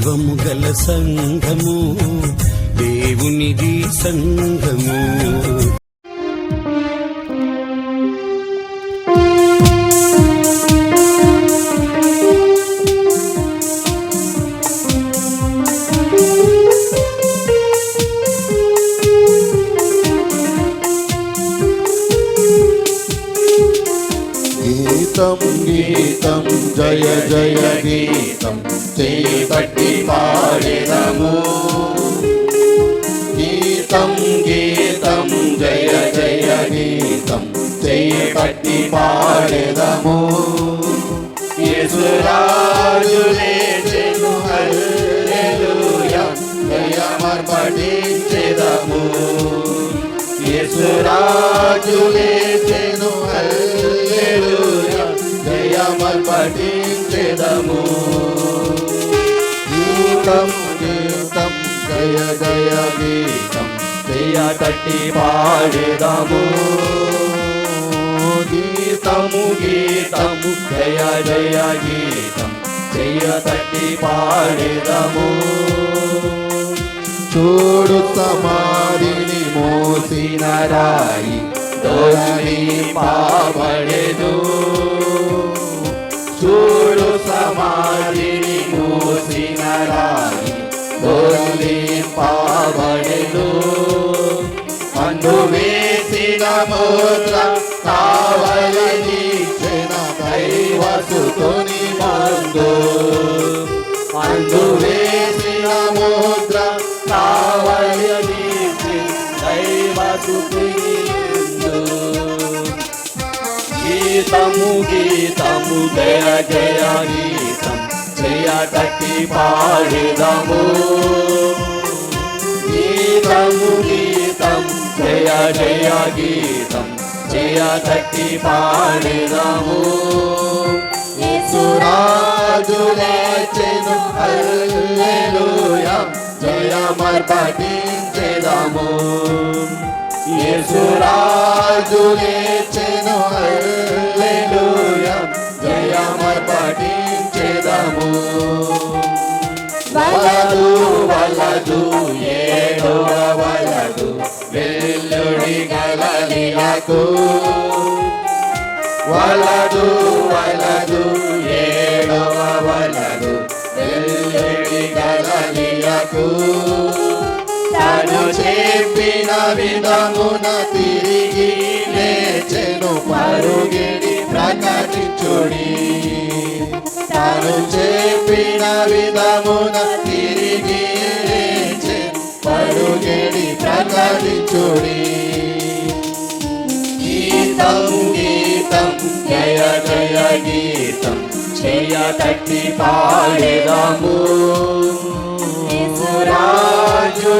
జీవము గల సంఘము దేవునిది సంఘము. గీతం గీతం జయ జయ గీతం చేపట్టి పాడినము. గీతం గీతం జయ జయ గీతం చేపట్టి పాడెదము యేసురాజు లేచెను హల్లెలూయా జయమర్పటించెదము యేసురాజు లేచెను పఠించెదము గీతం గీతం జయ జయ గీతం జయ తట్టి పాడెదము. గీతము గీతము జయ జయ గీతం జయ తట్టి పాడెదము. చూడు సమాధిని మోసిన రాయి దోషి పాబడెదు సమాధిని మోసిన రాణి దోషి పాబడెదు అందు వేసిన ముద్ర కావలని దైవసుకొని బందు అందు వేసిన ముద్ర కావలని దైవసుకొని గీతము గీతము జయ జయ గీతం. జయ తట్టి పాడెదము. గీతము గీతం జయ జయ గీతం. జయ తట్టి పాడెదము. యేసురాజు లేచెను హల్లెలూయా. జయమర్పటించెదము యేసురాజు వెల్లుడి గలలియకు వలదు వలదు ఏడవ వలదు. వెల్లుడి గలలియకు తను చెప్పిన విధమున తిరిగి లేచెను పరుగిడి ప్రకటించుడి. తను చెప్పిన విధమున తిరిగి లేచెను పరుగిడి ప్రకటించుడి. గీతం గీతం జయ జయ గీతం జయ తట్టి పాడెదము. రాజు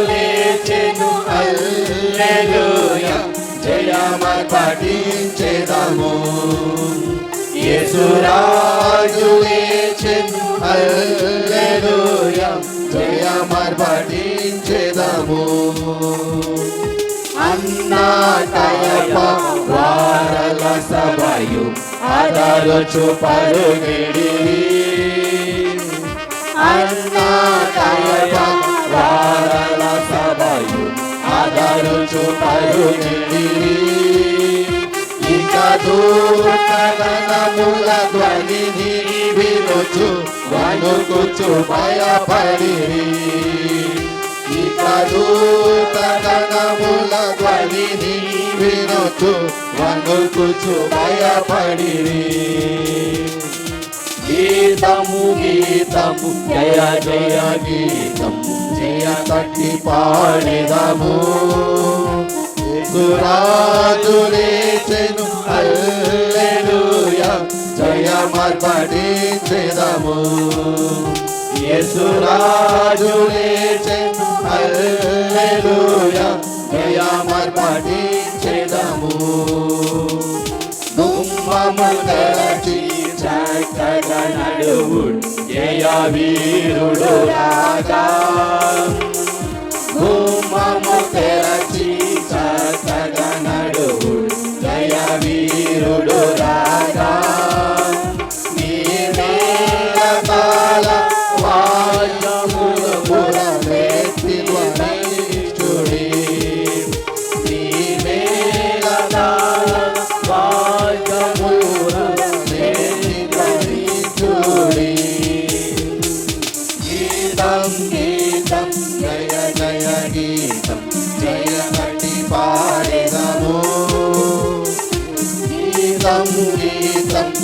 పఠించ ಅನ್ನ ತಯಪ ವಾರಲ ಸಭೆಯು ಅದರ ಚುಪರು ಗಿಡಿ ಅನ್ನ ತಯಪ ವಾರಲ ಸಭೆಯು ಅದರ ಚುಪರು ಗಿಡಿ ಇಕ ದೂತನ ಮೂಲ ಧ್ವನಿ ಬಿರುಚು ವನುಕುಚು ಭಯ ಪಡಿರಿ ಇಕ ದೂರ వినుచు వణుకుచు భయపడిరి గీతము గీతము జయ జయ గీతం జయ తట్టి పాడెదము సురాజు లేచెను హల్లెలూయా జయమర్పటించెదము యేసురాజు లేచెను హల్లెలూయా జయమర్పటించెదము చక్కగా నడువుడు జయ వీరుడు రాగా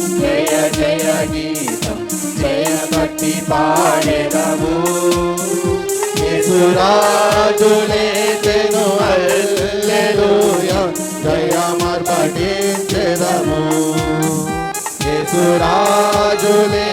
జయ గీతం జయ భక్తి పాడెదము యేసురాజులేసెను హల్లెలూయా జయమర్పటించెదము యేసురాజులే